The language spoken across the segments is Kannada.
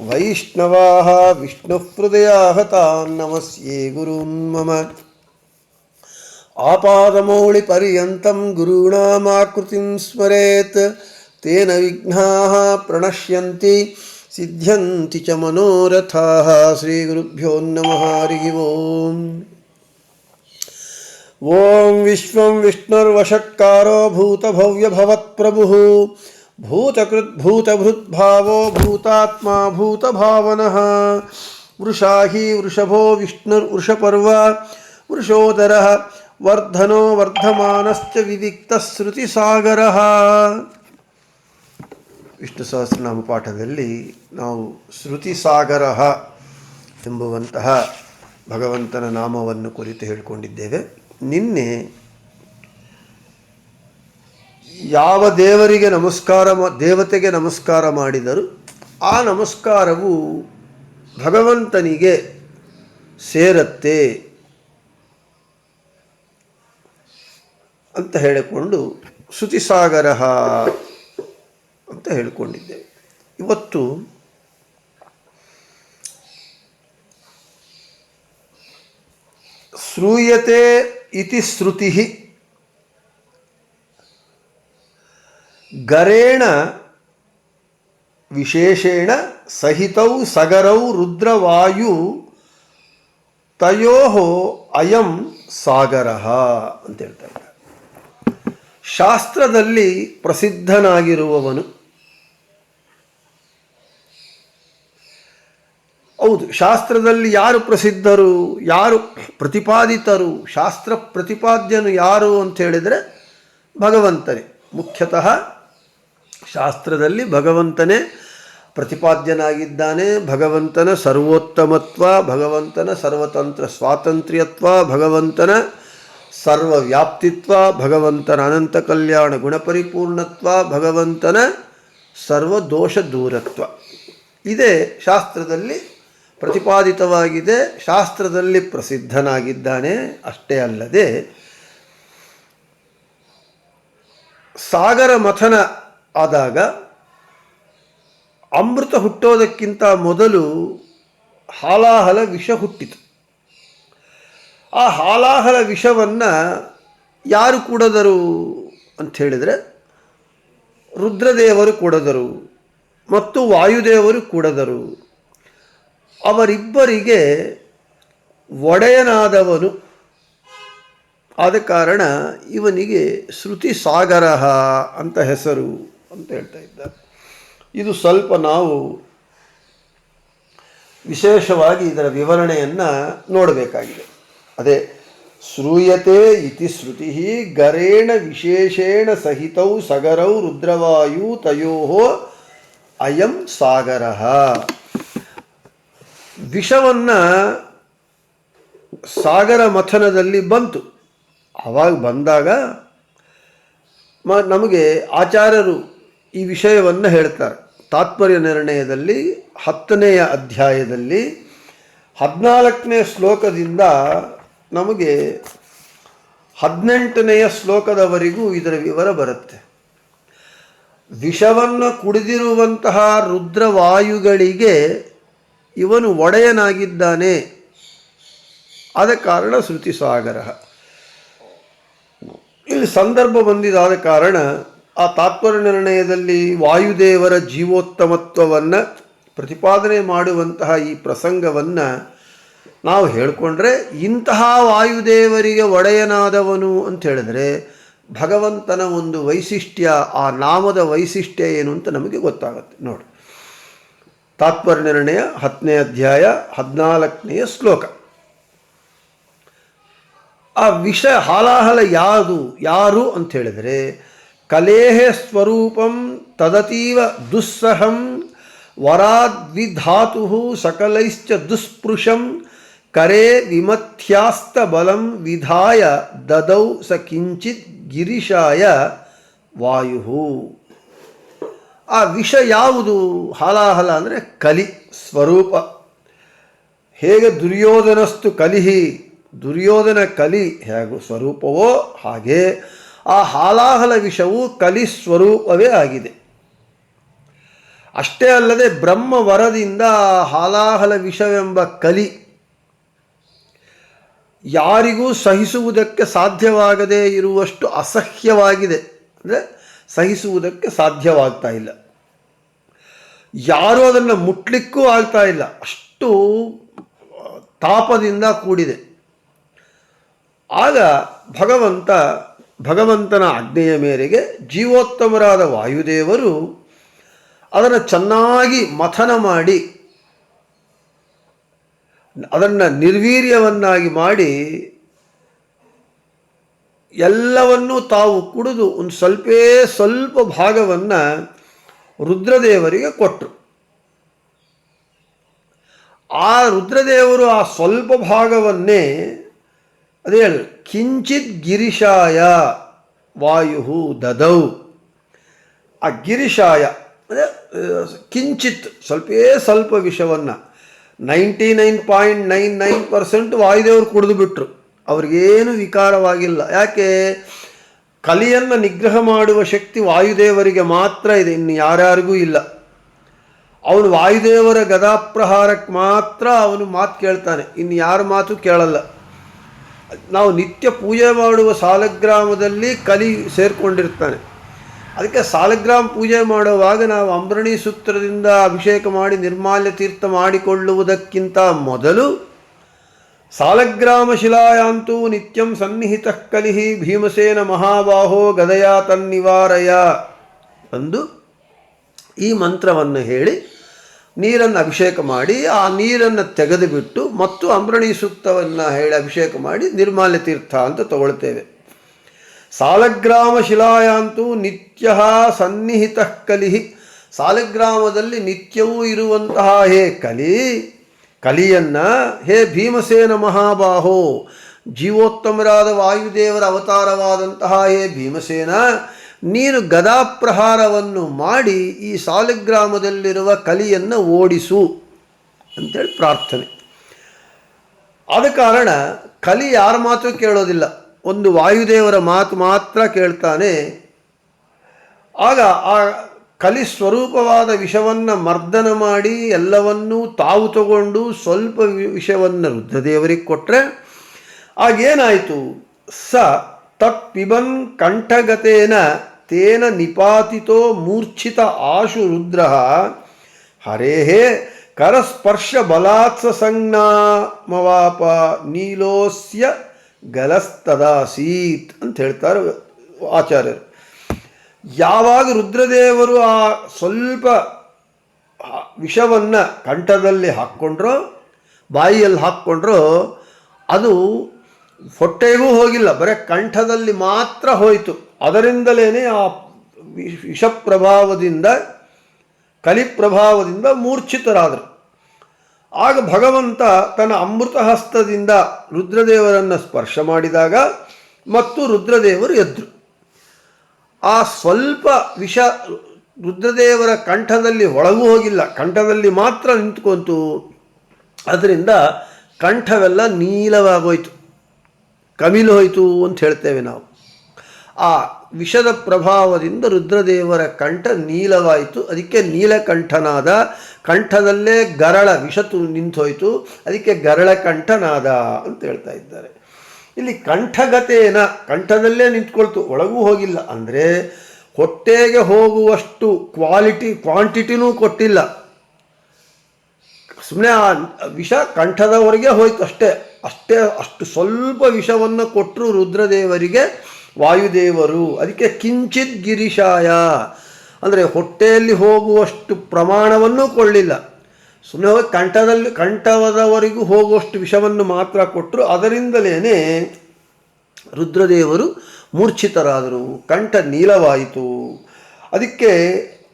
वैष्णवाः विष्णुहृदयाः तान् नमस्ये गुरून् मम। आपादमौलिपर्यन्तं गुरूणामाकृतिं स्मरेत्। तेन विघ्नाः प्रणश्यन्ति, सिद्ध्यन्ति च मनोरथाः। श्रीगुरुभ्यो नमः, हरिः ओम्। ॐ विश्वं विष्णुर्वषट्कारो भूतभव्यभवत्प्रभुः। ಭೂತಕೃತ್ ಭೂತಭೂತ್ಭಾವೋ ಭೂತಾತ್ಮ ಭೂತಭಾವನಃ ವೃಷಾಹಿ ವೃಷಭೋ ವಿಷ್ಣು ವೃಷಪರ್ವ ವೃಷೋದರ ವರ್ಧನೋ ವರ್ಧಮಾನಶ್ಚ ವಿವಿಕ್ತ ಶ್ರುತಿಸಾಗರ ವಿಷ್ಣು ಸಹಸ್ರನಾಮ ಪಾಠದಲ್ಲಿ ನಾವು ಶ್ರುತಿಸಾಗರ ಎಂಬುವಂತಹ ಭಗವಂತನ ನಾಮವನ್ನು ಕುರಿತು ಹೇಳಿಕೊಂಡಿದ್ದೇವೆ. ನಿನ್ನೆ ಯಾವ ದೇವರಿಗೆ ನಮಸ್ಕಾರ ದೇವತೆಗೆ ನಮಸ್ಕಾರ ಮಾಡಿದರೂ ಆ ನಮಸ್ಕಾರವು ಭಗವಂತನಿಗೆ ಸೇರತ್ತೆ ಅಂತ ಹೇಳಿಕೊಂಡು ಶ್ರುತಿಸಾಗರ ಅಂತ ಹೇಳಿಕೊಂಡಿದ್ದೇವೆ ಇವತ್ತು ಶ್ರೂಯತೆ ಇತಿ ಶ್ರುತಿ ಗರೇಣ ವಿಶೇಷೇಣ ಸಹಿತೌ ಸಗರೌ ರುದ್ರವಾಯು ತಯೋ ಅಯಂ ಸಾಗರ ಅಂತ ಹೇಳ್ತಾ ಇದ್ದಾರೆ ಶಾಸ್ತ್ರದಲ್ಲಿ ಪ್ರಸಿದ್ಧನಾಗಿರುವವನು. ಹೌದು, ಶಾಸ್ತ್ರದಲ್ಲಿ ಯಾರು ಪ್ರಸಿದ್ಧರು, ಯಾರು ಪ್ರತಿಪಾದಿತರು, ಶಾಸ್ತ್ರ ಪ್ರತಿಪಾದ್ಯನು ಯಾರು ಅಂತ ಹೇಳಿದರೆ ಭಗವಂತನೇ, ಮುಖ್ಯತಃ ಶಾಸ್ತ್ರದಲ್ಲಿ ಭಗವಂತನೇ ಪ್ರತಿಪಾದ್ಯನಾಗಿದ್ದಾನೆ. ಭಗವಂತನ ಸರ್ವೋತ್ತಮತ್ವ, ಭಗವಂತನ ಸರ್ವತಂತ್ರ, ಸ್ವಾತಂತ್ರ್ಯತ್ವ, ಭಗವಂತನ ಸರ್ವವ್ಯಾಪ್ತಿತ್ವ, ಭಗವಂತನ ಅನಂತ ಕಲ್ಯಾಣ ಗುಣಪರಿಪೂರ್ಣತ್ವ, ಭಗವಂತನ ಸರ್ವದೋಷ ದೂರತ್ವ. ಇದೇ ಶಾಸ್ತ್ರದಲ್ಲಿ ಪ್ರತಿಪಾದಿತವಾಗಿದೆ. ಶಾಸ್ತ್ರದಲ್ಲಿ ಪ್ರಸಿದ್ಧನಾಗಿದ್ದಾನೆ. ಅಷ್ಟೇ ಅಲ್ಲದೆ ಸಾಗರ ಮಥನ ಆದಾಗ ಅಮೃತ ಹುಟ್ಟೋದಕ್ಕಿಂತ ಮೊದಲು ಹಾಲಾಹಲ ವಿಷ ಹುಟ್ಟಿತು. ಆ ಹಾಲಾಹಲ ವಿಷವನ್ನು ಯಾರು ಕೂಡದರು ಅಂತ ಹೇಳಿದರೆ ರುದ್ರದೇವರು ಕೂಡದರು ಮತ್ತು ವಾಯುದೇವರು ಕೂಡದರು. ಅವರಿಬ್ಬರಿಗೆ ಒಡೆಯನಾದವನು. ಆದ ಕಾರಣ ಇವನಿಗೆ ಶ್ರುತಿ ಸಾಗರ ಅಂತ ಹೆಸರು. ಅಂತ ಹೇಳ್ತಾ ಇದ್ದಾರೆ. ಇದು ಸ್ವಲ್ಪ ನಾವು ವಿಶೇಷವಾಗಿ ಇದರ ವಿವರಣೆಯನ್ನು ನೋಡಬೇಕಾಗಿದೆ. ಅದೇ, ಶ್ರೂಯತೆ ಇತಿ ಶ್ರುತಿ ಗರೇಣ ವಿಶೇಷೇಣ ಸಹಿತೌ ಸಗರೌ ರುದ್ರವಾಯು ತಯೋ ಅಯಂ ಸಾಗರ. ವಿಷವನ್ನು ಸಾಗರ ಮಥನದಲ್ಲಿ ಬಂತು. ಆವಾಗ ಬಂದಾಗ ಮ, ನಮಗೆ ಆಚಾರ್ಯರು ಈ ವಿಷಯವನ್ನು ಹೇಳ್ತಾರೆ. ತಾತ್ಪರ್ಯ ನಿರ್ಣಯದಲ್ಲಿ ಹತ್ತನೆಯ ಅಧ್ಯಾಯದಲ್ಲಿ ಹದಿನಾಲ್ಕನೇ ಶ್ಲೋಕದಿಂದ ನಮಗೆ ಹದಿನೆಂಟನೆಯ ಶ್ಲೋಕದವರೆಗೂ ಇದರ ವಿವರ ಬರುತ್ತೆ. ವಿಷವನ್ನು ಕುಡಿದಿರುವಂತಹ ರುದ್ರವಾಯುಗಳಿಗೆ ಇವನು ಒಡೆಯನಾಗಿದ್ದಾನೆ. ಆದ ಕಾರಣ ಶ್ರುತಿಸಾಗರ ಇಲ್ಲಿ ಸಂದರ್ಭ ಬಂದಿದಾದ ಕಾರಣ ಆ ತಾತ್ಪರ್ಯ ನಿರ್ಣಯದಲ್ಲಿ ವಾಯುದೇವರ ಜೀವೋತ್ತಮತ್ವವನ್ನು ಪ್ರತಿಪಾದನೆ ಮಾಡುವಂತಹ ಈ ಪ್ರಸಂಗವನ್ನು ನಾವು ಹೇಳಿಕೊಂಡ್ರೆ ಇಂತಹ ವಾಯುದೇವರಿಗೆ ಒಡೆಯನಾದವನು ಅಂತ ಹೇಳಿದ್ರೆ ಭಗವಂತನ ಒಂದು ವೈಶಿಷ್ಟ್ಯ, ಆ ನಾಮದ ವೈಶಿಷ್ಟ್ಯ ಏನು ಅಂತ ನಮಗೆ ಗೊತ್ತಾಗುತ್ತೆ. ನೋಡಿ, ತಾತ್ಪರ್ಯ ನಿರ್ಣಯ ಹತ್ತನೇ ಅಧ್ಯಾಯ ಹದಿನಾಲ್ಕನೆಯ ಶ್ಲೋಕ. ಆ ವಿಷ ಹಾಲಾಹಲ ಯಾವುದು, ಯಾರು ಅಂತ ಹೇಳಿದರೆ ಕಲೇಹ ಸ್ವರೂಪಂ ತದತೀವ ದುಸ್ಸಹಂ ವರಾದ್ವಿಧಾತು ಸಕಲೈಶ್ಚ ದುಸ್ಪೃಶಂ ಕರೆ ವಿಮಥ್ಯಾಸ್ತಬಲಂ ವಿಧಾಯ ದದೌ ಸ ಕಿಂಚಿತ್ ಗಿರಿಶಾಯ ವಾಯು. ಆ ವಿಷ ಯಾವುದು? ಹಾಲಾಹಲ ಅಂದರೆ ಕಲಿ, ಸ್ವರೂಪ. ಹೇಗೆ ದುರ್ಯೋಧನಸ್ತು ಕಲಿಹಿ? ದುರ್ಯೋಧನ ಕಲಿ ಹೇಗೂ ಸ್ವರೂಪವೋ ಹಾಗೆ ಆ ಹಾಲಾಹಲ ವಿಷವು ಕಲಿ ಸ್ವರೂಪವೇ ಆಗಿದೆ. ಅಷ್ಟೇ ಅಲ್ಲದೆ ಬ್ರಹ್ಮ ವರದಿಂದ ಹಾಲಾಹಲ ವಿಷವೆಂಬ ಕಲಿ ಯಾರಿಗೂ ಸಹಿಸುವುದಕ್ಕೆ ಸಾಧ್ಯವಾಗದೇ ಇರುವಷ್ಟು ಅಸಹ್ಯವಾಗಿದೆ. ಅಂದರೆ ಸಹಿಸುವುದಕ್ಕೆ ಸಾಧ್ಯವಾಗ್ತಾ ಇಲ್ಲ. ಯಾರೂ ಅದನ್ನು ಮುಟ್ಲಿಕ್ಕೂ ಆಗ್ತಾ ಇಲ್ಲ. ಅಷ್ಟು ತಾಪದಿಂದ ಕೂಡಿದೆ. ಆಗ ಭಗವಂತ ಭಗವಂತನ ಆಜ್ಞೆಯ ಮೇರೆಗೆ ಜೀವೋತ್ತಮರಾದ ವಾಯುದೇವರು ಅದನ್ನು ಚೆನ್ನಾಗಿ ಮಥನ ಮಾಡಿ, ಅದನ್ನು ನಿರ್ವೀರ್ಯವನ್ನಾಗಿ ಮಾಡಿ ಎಲ್ಲವನ್ನೂ ತಾವು ಕುಡಿದು ಒಂದು ಸ್ವಲ್ಪೇ ಸ್ವಲ್ಪ ಭಾಗವನ್ನು ರುದ್ರದೇವರಿಗೆ ಕೊಟ್ಟರು ಆ ರುದ್ರದೇವರು ಆ ಸ್ವಲ್ಪ ಭಾಗವನ್ನೇ ಅದೇ ಹೇಳಿ, ಕಿಂಚಿತ್ ಗಿರಿಶಾಯ ವಾಯು ದದೌ. ಆ ಗಿರಿಶಾಯ, ಅಂದರೆ ಕಿಂಚಿತ್ ಸ್ವಲ್ಪೇ ಸ್ವಲ್ಪ ವಿಷವನ್ನು, ninety nine point nine nine percent ವಾಯುದೇವರು ಕುಡಿದು ಬಿಟ್ರು. ಅವ್ರಿಗೇನು ವಿಕಾರವಾಗಿಲ್ಲ. ಯಾಕೆ? ಕಲಿಯನ್ನು ನಿಗ್ರಹ ಮಾಡುವ ಶಕ್ತಿ ವಾಯುದೇವರಿಗೆ ಮಾತ್ರ ಇದೆ, ಇನ್ನು ಯಾರ್ಯಾರಿಗೂ ಇಲ್ಲ. ಅವನು ವಾಯುದೇವರ ಗದಾಪ್ರಹಾರಕ್ಕೆ ಮಾತ್ರ ಅವನು ಮಾತು ಕೇಳ್ತಾನೆ, ಇನ್ನು ಯಾರ ಮಾತು ಕೇಳಲ್ಲ. ನಾವು ನಿತ್ಯ ಪೂಜೆ ಮಾಡುವ ಸಾಲಗ್ರಾಮದಲ್ಲಿ ಕಲಿ ಸೇರಿಕೊಂಡಿರ್ತಾನೆ. ಅದಕ್ಕೆ ಸಾಲಗ್ರಾಮ ಪೂಜೆ ಮಾಡುವಾಗ ನಾವು ಅಂಬರಣಿ ಸೂತ್ರದಿಂದ ಅಭಿಷೇಕ ಮಾಡಿ ನಿರ್ಮಾಲ್ಯ ತೀರ್ಥ ಮಾಡಿಕೊಳ್ಳುವುದಕ್ಕಿಂತ ಮೊದಲು ಸಾಲಗ್ರಾಮ ಶಿಲಾಯಾಂತೂ ನಿತ್ಯಂ ಸನ್ನಿಹಿತ ಕಲಿಹಿ ಭೀಮಸೇನ ಮಹಾಬಾಹೋ ಗದಯ ತನ್ನಿವಾರಯ ಎಂದು ಈ ಮಂತ್ರವನ್ನು ಹೇಳಿ ನೀರನ್ನು ಅಭಿಷೇಕ ಮಾಡಿ, ಆ ನೀರನ್ನು ತೆಗೆದುಬಿಟ್ಟು ಮತ್ತು ಅಂಬರಣಿ ಸೂಕ್ತವನ್ನು ಹೇಳಿ ಅಭಿಷೇಕ ಮಾಡಿ ನಿರ್ಮಾಲ್ಯ ತೀರ್ಥ ಅಂತ ತಗೊಳ್ತೇವೆ. ಸಾಲಗ್ರಾಮ ಶಿಲಾಯಾಂತೂ ನಿತ್ಯ ಸನ್ನಿಹಿತ ಕಲಿಹಿ. ಸಾಲಗ್ರಾಮದಲ್ಲಿ ನಿತ್ಯವೂ ಇರುವಂತಹ ಹೇ ಕಲಿ, ಕಲಿಯನ್ನು ಹೇ ಭೀಮಸೇನ ಮಹಾಬಾಹೋ. ಜೀವೋತ್ತಮರಾದ ವಾಯುದೇವರ ಅವತಾರವಾದಂತಹ ಹೇ ಭೀಮಸೇನ ನೀನು ಗದಾಪ್ರಹಾರವನ್ನು ಮಾಡಿ ಈ ಸಾಲಗ್ರಾಮದಲ್ಲಿರುವ ಕಲಿಯನ್ನು ಓಡಿಸು ಅಂತೇಳಿ ಪ್ರಾರ್ಥನೆ. ಆದ ಕಾರಣ ಕಲಿ ಯಾರ ಮಾತು ಕೇಳೋದಿಲ್ಲ. ಒಂದು ವಾಯುದೇವರ ಮಾತು ಮಾತ್ರ ಕೇಳ್ತಾನೆ. ಆಗ ಆ ಕಲಿ ಸ್ವರೂಪವಾದ ವಿಷವನ್ನು ಮರ್ದನ ಮಾಡಿ ಎಲ್ಲವನ್ನೂ ತಾವು ತಗೊಂಡು ಸ್ವಲ್ಪ ವಿಷವನ್ನು ರುದ್ರದೇವರಿಗೆ ಕೊಟ್ಟರೆ ಆಗೇನಾಯಿತು? ಸ ತತ್ ಪಿಬನ್ ಕಂಠಗತೇನ ತೇನ ನಿಪಾತಿತೋ ಮೂರ್ಛಿತ ಆಶು ರುದ್ರ ಹರೇ ಕರಸ್ಪರ್ಶ ಬಲಾತ್ಸ ಸಂಜ್ಞಾಮವಾಪ ನೀಲೋಸ್ಯ ಗಲಸ್ತದಾಸೀತ್ ಅಂತ ಹೇಳ್ತಾರೆ ಆಚಾರ್ಯರು. ಯಾವಾಗ ರುದ್ರದೇವರು ಆ ಸ್ವಲ್ಪ ವಿಷವನ್ನು ಕಂಠದಲ್ಲಿ ಹಾಕ್ಕೊಂಡ್ರೋ, ಬಾಯಿಯಲ್ಲಿ ಹಾಕ್ಕೊಂಡ್ರೋ, ಅದು ಹೊಟ್ಟೆಗೂ ಹೋಗಿಲ್ಲ, ಬರೀ ಕಂಠದಲ್ಲಿ ಮಾತ್ರ ಹೋಯಿತು. ಅದರಿಂದಲೇ ಆ ವಿಷ ಪ್ರಭಾವದಿಂದ ಕಲಿಪ್ರಭಾವದಿಂದ ಮೂರ್ಛಿತರಾದರು. ಆಗ ಭಗವಂತ ತನ್ನ ಅಮೃತ ಹಸ್ತದಿಂದ ರುದ್ರದೇವರನ್ನು ಸ್ಪರ್ಶ ಮಾಡಿದಾಗ ಮತ್ತು ರುದ್ರದೇವರು ಎದ್ರು. ಆ ಸ್ವಲ್ಪ ವಿಷ ರುದ್ರದೇವರ ಕಂಠದಲ್ಲಿ ಒಳಗೂ ಹೋಗಿಲ್ಲ, ಕಂಠದಲ್ಲಿ ಮಾತ್ರ ನಿಂತ್ಕೊಂತು. ಅದರಿಂದ ಕಂಠವೆಲ್ಲ ನೀಲವಾಗೋಯ್ತು, ಕಮಿಲು ಹೋಯಿತು ಅಂತ ಹೇಳ್ತೇವೆ ನಾವು. ಆ ವಿಷದ ಪ್ರಭಾವದಿಂದ ರುದ್ರದೇವರ ಕಂಠ ನೀಲವಾಯಿತು. ಅದಕ್ಕೆ ನೀಲಕಂಠನಾದ, ಕಂಠದಲ್ಲೇ ಗರಳ ವಿಷತು ನಿಂತೋಯ್ತು. ಅದಕ್ಕೆ ಗರಳ ಕಂಠನಾದ ಅಂತ ಹೇಳ್ತಾ ಇದ್ದಾರೆ. ಇಲ್ಲಿ ಕಂಠಗತೇನ, ಕಂಠದಲ್ಲೇ ನಿಂತ್ಕೊಳ್ತು. ಒಳಗೂ ಹೋಗಿಲ್ಲ. ಅಂದರೆ ಹೊಟ್ಟೆಗೆ ಹೋಗುವಷ್ಟು ಕ್ವಾಲಿಟಿ, ಕ್ವಾಂಟಿಟಿನೂ ಕೊಟ್ಟಿಲ್ಲ. ಸುಮ್ಮನೆ ಆ ವಿಷ ಕಂಠದವರೆಗೆ ಹೋಯ್ತು ಅಷ್ಟೇ. ಅಷ್ಟೇ, ಅಷ್ಟು ಸ್ವಲ್ಪ ವಿಷವನ್ನು ಕೊಟ್ಟರು ರುದ್ರದೇವರಿಗೆ. ವಾಯುದೇವರು, ಅದಕ್ಕೆ ಕಿಂಚಿತ್ ಗಿರಿಶಾಯ. ಅಂದರೆ ಹೊಟ್ಟೆಯಲ್ಲಿ ಹೋಗುವಷ್ಟು ಪ್ರಮಾಣವನ್ನು ಕೊಳ್ಳಿಲ್ಲ ಸುಮ್ಮನೆ ಹೋಗಿ ಕಂಠದಲ್ಲಿ ಕಂಠವದವರೆಗೂ ಹೋಗುವಷ್ಟು ವಿಷವನ್ನು ಮಾತ್ರ ಕೊಟ್ಟರು. ಅದರಿಂದಲೇ ರುದ್ರದೇವರು ಮೂರ್ಛಿತರಾದರು. ಕಂಠ ನೀಲವಾಯಿತು. ಅದಕ್ಕೆ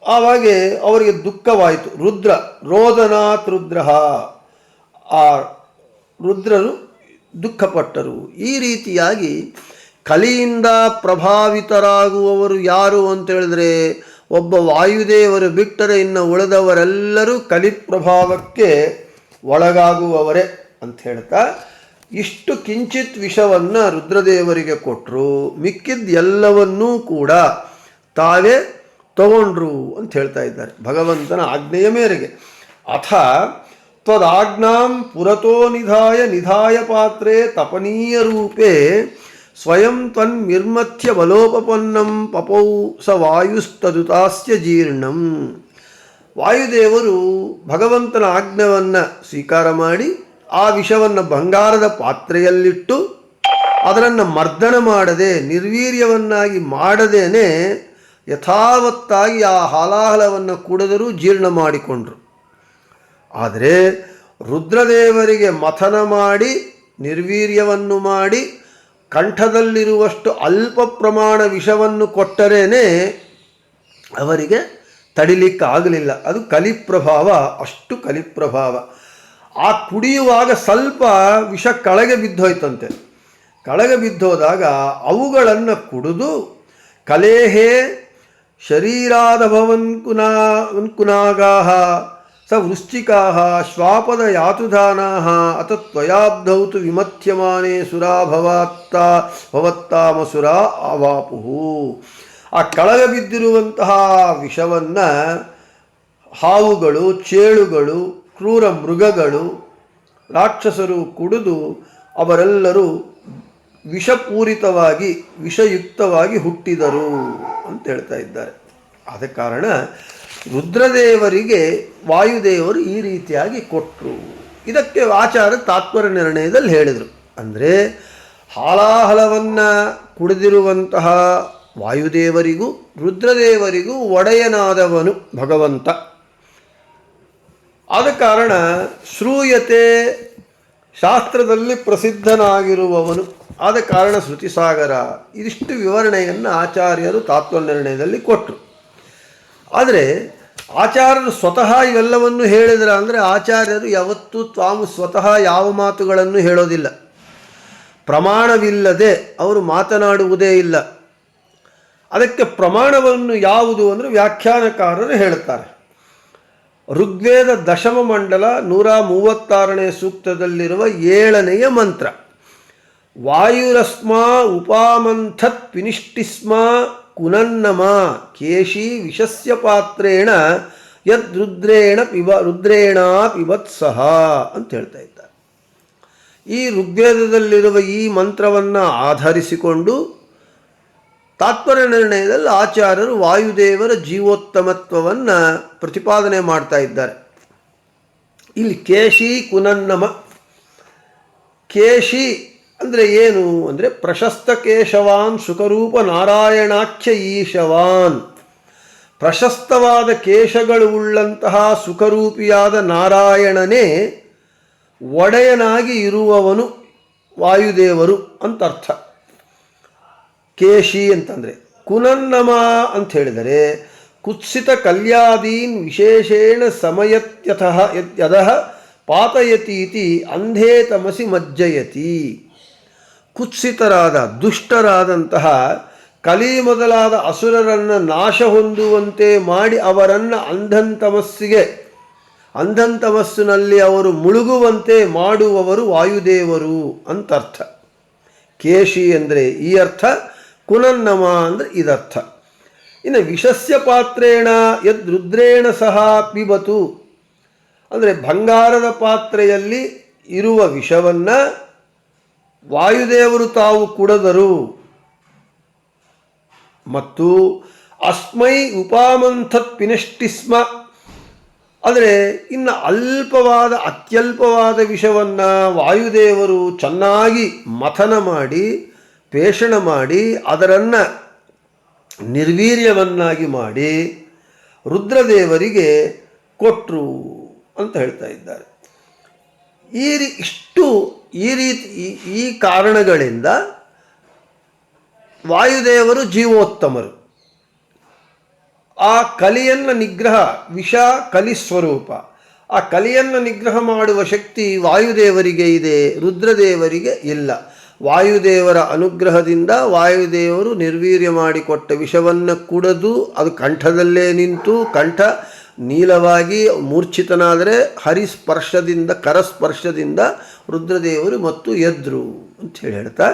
ಆವಾಗೆ ಅವರಿಗೆ ದುಃಖವಾಯಿತು. ರುದ್ರ ರೋದನಾತ್ ರುದ್ರ. ಆ ರುದ್ರರು ದುಃಖಪಟ್ಟರು. ಈ ರೀತಿಯಾಗಿ ಕಲಿಯಿಂದ ಪ್ರಭಾವಿತರಾಗುವವರು ಯಾರು ಅಂತ ಹೇಳಿದ್ರೆ, ಒಬ್ಬ ವಾಯುದೇವರು ಬಿಟ್ಟರೆ ಇನ್ನು ಉಳಿದವರೆಲ್ಲರೂ ಕಲಿ ಪ್ರಭಾವಕ್ಕೆ ಒಳಗಾಗುವವರೇ ಅಂತ ಹೇಳ್ತಾ, ಇಷ್ಟು ಕಿಂಚಿತ್ ವಿಷವನ್ನು ರುದ್ರದೇವರಿಗೆ ಕೊಟ್ಟರು ಮಿಕ್ಕಿದ್ದು ಎಲ್ಲವನ್ನೂ ಕೂಡ ತಾವೇ ತಗೊಂಡ್ರು ಅಂತ ಹೇಳ್ತಾ ಇದ್ದಾರೆ ಭಗವಂತನ ಆಜ್ಞೆಯ ಮೇರೆಗೆ. ಅಥ ತ್ವದಾಜ್ಞಾಂ ಪುರತೋ ನಿಧಾಯ ನಿಧಾಯ ಪಾತ್ರೆ ತಪನೀಯ ರೂಪೇ ಸ್ವಯಂ ತ್ವನ್ನಿರ್ಮಥ್ಯ ಬಲೋಪಪನ್ನಂ ಪಪೌ ಸ ವಾಯುಸ್ತದುತಾಸ್ಯ ಜೀರ್ಣಂ. ವಾಯುದೇವರು ಭಗವಂತನ ಆಜ್ಞವನ್ನು ಸ್ವೀಕಾರ ಮಾಡಿ ಆ ವಿಷವನ್ನು ಬಂಗಾರದ ಪಾತ್ರೆಯಲ್ಲಿಟ್ಟು ಅದರನ್ನು ಮರ್ದನ ಮಾಡದೆ ನಿರ್ವೀರ್ಯವನ್ನಾಗಿ ಮಾಡದೇನೆ ಯಥಾವತ್ತಾಗಿ ಆ ಹಾಲಾಹಲವನ್ನು ಕುಡಿದರೂ ಜೀರ್ಣ ಮಾಡಿಕೊಂಡರು. ಆದರೆ ರುದ್ರದೇವರಿಗೆ ಮಥನ ಮಾಡಿ ನಿರ್ವೀರ್ಯವನ್ನು ಮಾಡಿ ಕಂಠದಲ್ಲಿರುವಷ್ಟು ಅಲ್ಪ ಪ್ರಮಾಣ ವಿಷವನ್ನು ಕೊಟ್ಟರೇನೆ ಅವರಿಗೆ ತಡಿಲಿಕ್ಕಾಗಲಿಲ್ಲ. ಅದು ಕಲಿಪ್ರಭಾವ, ಅಷ್ಟು ಕಲಿಪ್ರಭಾವ. ಆ ಕುಡಿಯುವಾಗ ಸ್ವಲ್ಪ ವಿಷ ಕಳಗೆ ಬಿದ್ದೋಯ್ತಂತೆ. ಕಳಗೆ ಬಿದ್ದೋದಾಗ ಅವುಗಳನ್ನು ಕುಡಿದು ಕಲೇಹೇ ಶರೀರಾದಭವನ್ ಕುನಾ ಸ ವೃಶ್ಚಿಕಾ ಶ್ವಾಪದ ಯಾತುಧಾನಾ ಅತ ತ್ವಯಾಬ್ಧೌತು ವಿಮಥ್ಯಮಾನೆ ಭವತ್ತ ಭವತ್ತಾಮಸುರ ಅವಾಪುಹು ಆ ಕಳಗ ಬಿದ್ದಿರುವಂತಹ ವಿಷವನ್ನು ಹಾವುಗಳು, ಚೇಳುಗಳು, ಕ್ರೂರ ಮೃಗಗಳು, ರಾಕ್ಷಸರು ಕುಡಿದು ಅವರೆಲ್ಲರೂ ವಿಷಪೂರಿತವಾಗಿ, ವಿಷಯುಕ್ತವಾಗಿ ಹುಟ್ಟಿದರು ಅಂತ ಹೇಳ್ತಾ ಇದ್ದಾರೆ. ಆದ ಕಾರಣ ರುದ್ರದೇವರಿಗೆ ವಾಯುದೇವರು ಈ ರೀತಿಯಾಗಿ ಕೊಟ್ಟರು ಇದಕ್ಕೆ ಆಚಾರ ತಾತ್ಪರ್ಯ ನಿರ್ಣಯದಲ್ಲಿ ಹೇಳಿದರು. ಅಂದರೆ ಹಾಲಾಹಲವನ್ನು ಕುಡಿದಿರುವಂತಹ ವಾಯುದೇವರಿಗೂ ರುದ್ರದೇವರಿಗೂ ಒಡೆಯನಾದವನು ಭಗವಂತ. ಆದ ಕಾರಣ ಶ್ರೂಯತೆ ಶಾಸ್ತ್ರದಲ್ಲಿ ಪ್ರಸಿದ್ಧನಾಗಿರುವವನು. ಆದ ಕಾರಣ ಶ್ರುತಿಸಾಗರ. ಇದಿಷ್ಟು ವಿವರಣೆಯನ್ನು ಆಚಾರ್ಯರು ತಾತ್ವ ನಿರ್ಣಯದಲ್ಲಿ ಕೊಟ್ಟರು ಆದರೆ ಆಚಾರ್ಯರು ಸ್ವತಃ ಇವೆಲ್ಲವನ್ನು ಹೇಳಿದ್ರ ಅಂದರೆ ಆಚಾರ್ಯರು ಯಾವತ್ತೂ ತಾವು ಸ್ವತಃ ಯಾವ ಮಾತುಗಳನ್ನು ಹೇಳೋದಿಲ್ಲ. ಪ್ರಮಾಣವಿಲ್ಲದೆ ಅವರು ಮಾತನಾಡುವುದೇ ಇಲ್ಲ. ಅದಕ್ಕೆ ಪ್ರಮಾಣವನ್ನು ಯಾವುದು ಅಂದರೆ ವ್ಯಾಖ್ಯಾನಕಾರರು ಹೇಳುತ್ತಾರೆ. ಋಗ್ವೇದ ದಶಮ ಮಂಡಲ ನೂರ ಮೂವತ್ತಾರನೇ ಸೂಕ್ತದಲ್ಲಿರುವ ಏಳನೆಯ ಮಂತ್ರ. ವಾಯುರಸ್ಮ ಉಪಾಮಂಥತ್ ಪಿನಿಷ್ಟಿಸ್ಮ ಕುನನ್ನಮ ಕೇಶಿ ವಿಷಸ್ಯ ಪಾತ್ರೇಣ ಯದ್ರುದ್ರೇಣ ಪಿಬ ರುದ್ರೇಣ ಪಿಬತ್ಸಹ ಅಂತ ಹೇಳ್ತಾ ಇದ್ದಾರೆ. ಈ ಋಗ್ವೇದದಲ್ಲಿರುವ ಈ ಮಂತ್ರವನ್ನು ಆಧರಿಸಿಕೊಂಡು ತಾತ್ಪರ್ಯ ನಿರ್ಣಯದಲ್ಲಿ ಆಚಾರ್ಯರು ವಾಯುದೇವರ ಜೀವೋತ್ತಮತ್ವವನ್ನು ಪ್ರತಿಪಾದನೆ ಮಾಡ್ತಾ ಇದ್ದಾರೆ. ಇಲ್ಲಿ ಕೇಶಿ ಕುನನ್ನಮ, ಕೇಶಿ ಅಂದರೆ ಏನು ಅಂದರೆ ಪ್ರಶಸ್ತ ಕೇಶವಾನ್ ಸುಖರೂಪ ನಾರಾಯಣಾಖ್ಯ ಈಶವಾನ್. ಪ್ರಶಸ್ತವಾದ ಕೇಶಗಳು ಉಳ್ಳಂತಹ ಸುಖರೂಪಿಯಾದ ನಾರಾಯಣನೇ ಒಡೆಯನಾಗಿ ಇರುವವನು ವಾಯುದೇವರು ಅಂತ ಅರ್ಥ ಕೇಶಿ ಅಂತಂದರೆ ಕುನನ್ನಮ ಅಂತ ಹೇಳಿದರೆ ಕುತ್ಸಿತ ಕಲ್ಯಾದೀನ್ ವಿಶೇಷೇಣ ಸಮಯತ್ಯಥ ಯದಃ ಪಾತಯತೀತಿ ಅಂಧೇ ತಮಸಿ ಮಜ್ಜಯತಿ. ಕುತ್ಸಿತರಾದ, ದುಷ್ಟರಾದಂತಹ, ಕಲಿ ಮೊದಲಾದ ಅಸುರರನ್ನು ನಾಶ ಹೊಂದುವಂತೆ ಮಾಡಿ ಅವರನ್ನು ಅಂಧಂತಮಸ್ಸಿಗೆ, ಅಂಧಂತಮಸ್ಸಿನಲ್ಲಿ ಅವರು ಮುಳುಗುವಂತೆ ಮಾಡುವವರು ವಾಯುದೇವರು ಅಂತರ್ಥ. ಕೇಶಿ ಅಂದರೆ ಈ ಅರ್ಥ, ಕುನನ್ನಮ ಅಂದರೆ ಇದರ್ಥ. ಇನ್ನು ವಿಷಸ್ಯ ಪಾತ್ರೇಣ ಯದ್ ರುದ್ರೇಣ ಸಹ ಪಿಬತು. ಅಂದರೆ ಬಂಗಾರದ ಪಾತ್ರೆಯಲ್ಲಿ ಇರುವ ವಿಷವನ್ನು ವಾಯುದೇವರು ತಾವು ಕುಡದರು. ಮತ್ತು ಅಸ್ಮೈ ಉಪಾಮಂಥತ್ ಪಿನಷ್ಟಿಸ್ಮ. ಆದರೆ ಇನ್ನು ಅಲ್ಪವಾದ, ಅತ್ಯಲ್ಪವಾದ ವಿಷವನ್ನು ವಾಯುದೇವರು ಚೆನ್ನಾಗಿ ಮಥನ ಮಾಡಿ, ಪೇಷಣ ಮಾಡಿ, ಅದರನ್ನು ನಿರ್ವೀರ್ಯವನ್ನಾಗಿ ಮಾಡಿ ರುದ್ರದೇವರಿಗೆ ಕೊಟ್ಟರು ಅಂತ ಹೇಳ್ತಾ ಇದ್ದಾರೆ. ಈ ರೀ ಇಷ್ಟು ಈ ರೀತಿ ಈ- ಕಾರಣಗಳಿಂದ ವಾಯುದೇವರು ಜೀವೋತ್ತಮರು. ಆ ಕಲಿಯನ್ನು ನಿಗ್ರಹ, ವಿಷ ಕಲಿ ಸ್ವರೂಪ. ಆ ಕಲಿಯನ್ನು ನಿಗ್ರಹ ಮಾಡುವ ಶಕ್ತಿ ವಾಯುದೇವರಿಗೆ ಇದೆ, ರುದ್ರದೇವರಿಗೆ ಇಲ್ಲ. ವಾಯುದೇವರ ಅನುಗ್ರಹದಿಂದ ವಾಯುದೇವರು ನಿರ್ವೀರ್ಯ ಮಾಡಿಕೊಟ್ಟ ವಿಷವನ್ನು ಕುಡಿದು ಅದು ಕಂಠದಲ್ಲೇ ನಿಂತು ಕಂಠ ನೀಲವಾಗಿ ಮೂರ್ಛಿತನಾದರೆ ಹರಿಸ್ಪರ್ಶದಿಂದ, ಕರಸ್ಪರ್ಶದಿಂದ ರುದ್ರದೇವರು ಮತ್ತು ಎದ್ರು ಅಂತ ಹೇಳಿ ಹೇಳ್ತಾ,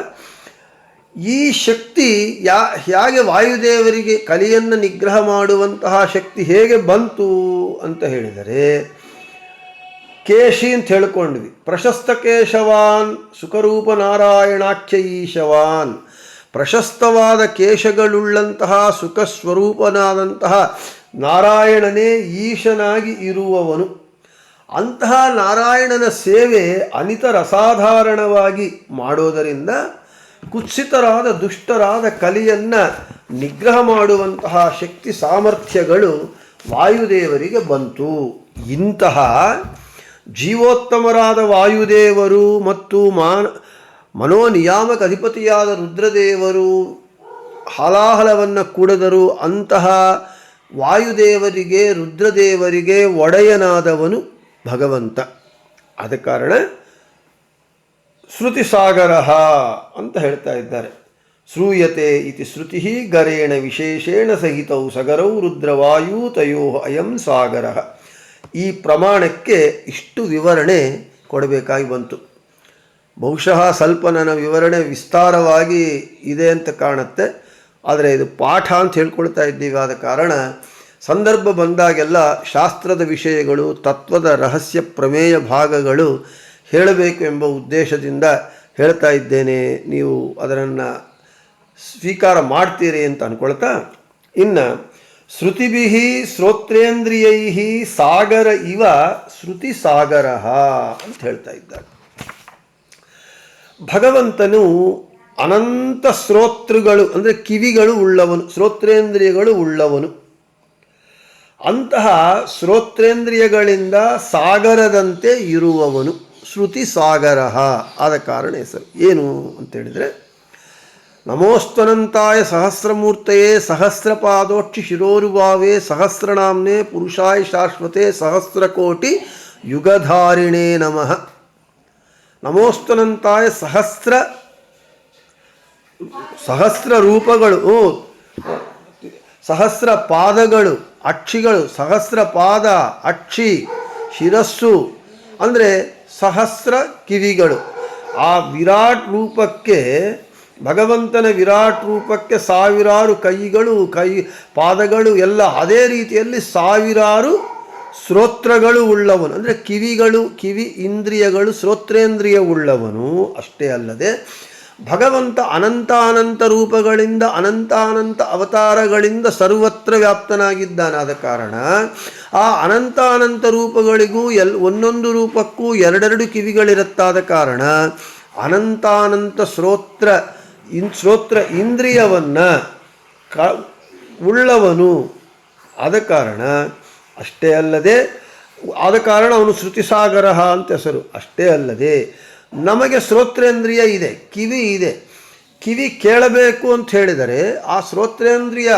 ಈ ಶಕ್ತಿ ಯಾ, ಹೇಗೆ ವಾಯುದೇವರಿಗೆ ಕಲಿಯನ್ನು ನಿಗ್ರಹ ಮಾಡುವಂತಹ ಶಕ್ತಿ ಹೇಗೆ ಬಂತು ಅಂತ ಹೇಳಿದರೆ, ಕೇಶಿ ಅಂತ ಹೇಳ್ಕೊಂಡ್ವಿ, ಪ್ರಶಸ್ತ ಕೇಶವಾನ್ ಸುಖರೂಪ ನಾರಾಯಣಾಖ್ಯ ಈಶವಾನ್ ಪ್ರಶಸ್ತವಾದ ಕೇಶಗಳುಳ್ಳಂತಹ ಸುಖ ಸ್ವರೂಪನಾದಂತಹ ನಾರಾಯಣನೇ ಈಶನಾಗಿ ಇರುವವನು. ಅಂತಹ ನಾರಾಯಣನ ಸೇವೆ ಅನಿತರಸಾಧಾರಣವಾಗಿ ಮಾಡೋದರಿಂದ ಕುತ್ಸಿತರಾದ ದುಷ್ಟರಾದ ಕಲಿಯನ್ನು ನಿಗ್ರಹ ಮಾಡುವಂತಹ ಶಕ್ತಿ ಸಾಮರ್ಥ್ಯಗಳು ವಾಯುದೇವರಿಗೆ ಬಂತು. ಇಂತಹ ಜೀವೋತ್ತಮರಾದ ವಾಯುದೇವರು ಮತ್ತು ಮಾನ ಮನೋನಿಯಾಮಕ ಅಧಿಪತಿಯಾದ ರುದ್ರದೇವರು ಹಲಾಹಲವನ್ನು ಕುಡಿದರು ಅಂತಹ ವಾಯುದೇವರಿಗೆ, ರುದ್ರದೇವರಿಗೆ ಒಡೆಯನಾದವನು ಭಗವಂತ. ಆದ ಕಾರಣ ಶ್ರುತಿಸಾಗರ ಅಂತ ಹೇಳ್ತಾ ಇದ್ದಾರೆ. ಶ್ರೂಯತೆ ಇತಿ ಶ್ರುತಿ ಗರೇಣ ವಿಶೇಷೇಣ ಸಹಿತೌ ಸಗರೌ ರುದ್ರವಾಯು ತಯೋ ಅಯಂ ಸಾಗರ. ಈ ಪ್ರಮಾಣಕ್ಕೆ ಇಷ್ಟು ವಿವರಣೆ ಕೊಡಬೇಕಾಗಿ ಬಂತು. ಬಹುಶಃ ಸ್ವಲ್ಪ ನನ್ನ ವಿವರಣೆ ವಿಸ್ತಾರವಾಗಿ ಇದೆ ಅಂತ ಕಾಣುತ್ತೆ. ಆದರೆ ಇದು ಪಾಠ ಅಂತ ಹೇಳ್ಕೊಳ್ತಾ ಇದ್ದೀವಿ. ಆದ ಕಾರಣ ಸಂದರ್ಭ ಬಂದಾಗೆಲ್ಲ ಶಾಸ್ತ್ರದ ವಿಷಯಗಳು, ತತ್ವದ ರಹಸ್ಯ ಪ್ರಮೇಯ ಭಾಗಗಳು ಹೇಳಬೇಕು ಎಂಬ ಉದ್ದೇಶದಿಂದ ಹೇಳ್ತಾ ಇದ್ದೇನೆ. ನೀವು ಅದನ್ನು ಸ್ವೀಕಾರ ಮಾಡ್ತೀರಿ ಅಂತ ಅನ್ಕೊಳ್ತಾ, ಇನ್ನು ಶ್ರುತಿಭಿ ಶ್ರೋತ್ರೇಂದ್ರಿಯೈ ಸಾಗರ ಇವ ಶ್ರುತಿ ಸಾಗರ ಅಂತ ಹೇಳ್ತಾ ಇದ್ದಾರೆ. ಭಗವಂತನು ಅನಂತ ಶ್ರೋತೃಗಳು, ಅಂದರೆ ಕಿವಿಗಳು ಉಳ್ಳವನು, ಶ್ರೋತ್ರೇಂದ್ರಿಯಗಳು ಉಳ್ಳವನು. ಅಂತಹ ಶ್ರೋತ್ರೇಂದ್ರಿಯಗಳಿಂದ ಸಾಗರದಂತೆ ಇರುವವನು, ಶ್ರುತಿ ಸಾಗರ ಆದ ಕಾರಣ ಹೆಸರು. ಏನು ಅಂತೇಳಿದರೆ ನಮೋಸ್ತನಂತಾಯ ಸಹಸ್ರಮೂರ್ತೆಯೇ ಸಹಸ್ರಪಾದೋಕ್ಷಿ ಶಿರೋರುಭಾವೇ ಸಹಸ್ರನಾಮ್ನೆ ಪುರುಷಾಯ ಶಾಶ್ವತೆ ಸಹಸ್ರಕೋಟಿ ಯುಗಧಾರಿಣೇ ನಮಃ. ನಮೋಸ್ತನಂತಾಯ ಸಹಸ್ರ ಸಹಸ್ರ ರೂಪಗಳು ಸಹಸ್ರ ಪಾದಗಳು, ಅಕ್ಷಿಗಳು, ಸಹಸ್ರ ಪಾದ, ಅಕ್ಷಿ, ಶಿರಸ್ಸು, ಅಂದರೆ ಸಹಸ್ರ ಕಿವಿಗಳು. ಆ ವಿರಾಟ್ ರೂಪಕ್ಕೆ, ಭಗವಂತನ ವಿರಾಟ್ ರೂಪಕ್ಕೆ ಸಾವಿರಾರು ಕೈಗಳು, ಕೈ, ಪಾದಗಳು, ಎಲ್ಲ ಅದೇ ರೀತಿಯಲ್ಲಿ ಸಾವಿರಾರು ಶ್ರೋತ್ರಗಳು ಉಳ್ಳವನು. ಅಂದರೆ ಕಿವಿಗಳು, ಕಿವಿ ಇಂದ್ರಿಯಗಳು, ಶ್ರೋತ್ರೇಂದ್ರಿಯ ಉಳ್ಳವನು. ಅಷ್ಟೇ ಅಲ್ಲದೆ ಭಗವಂತ ಅನಂತಾನಂತ ರೂಪಗಳಿಂದ, ಅನಂತಾನಂತ ಅವತಾರಗಳಿಂದ ಸರ್ವತ್ರ ವ್ಯಾಪ್ತನಾಗಿದ್ದಾನೆ ಆದ ಕಾರಣ, ಆ ಅನಂತಾನಂತ ರೂಪಗಳಿಗೂ ಎಲ್, ಒಂದೊಂದು ರೂಪಕ್ಕೂ ಎರಡೆರಡು ಕಿವಿಗಳಿರುತ್ತಾದ ಕಾರಣ, ಅನಂತಾನಂತ ಶ್ರೋತ್ರ, ಇನ್, ಶ್ರೋತ್ರ ಇಂದ್ರಿಯವನ್ನು ಕ, ಉಳ್ಳವನು ಆದ ಕಾರಣ, ಅಷ್ಟೇ ಅಲ್ಲದೆ, ಆದ ಕಾರಣ ಅವನು ಶ್ರುತಿಸಾಗರ ಅಂತ ಹೆಸರು, ಅಷ್ಟೇ ಅಲ್ಲದೆ ನಮಗೆ ಶ್ರೋತ್ರೇಂದ್ರಿಯ ಇದೆ, ಕಿವಿ ಇದೆ. ಕಿವಿ ಕೇಳಬೇಕು ಅಂತ ಹೇಳಿದರೆ ಆ ಶ್ರೋತ್ರೇಂದ್ರಿಯ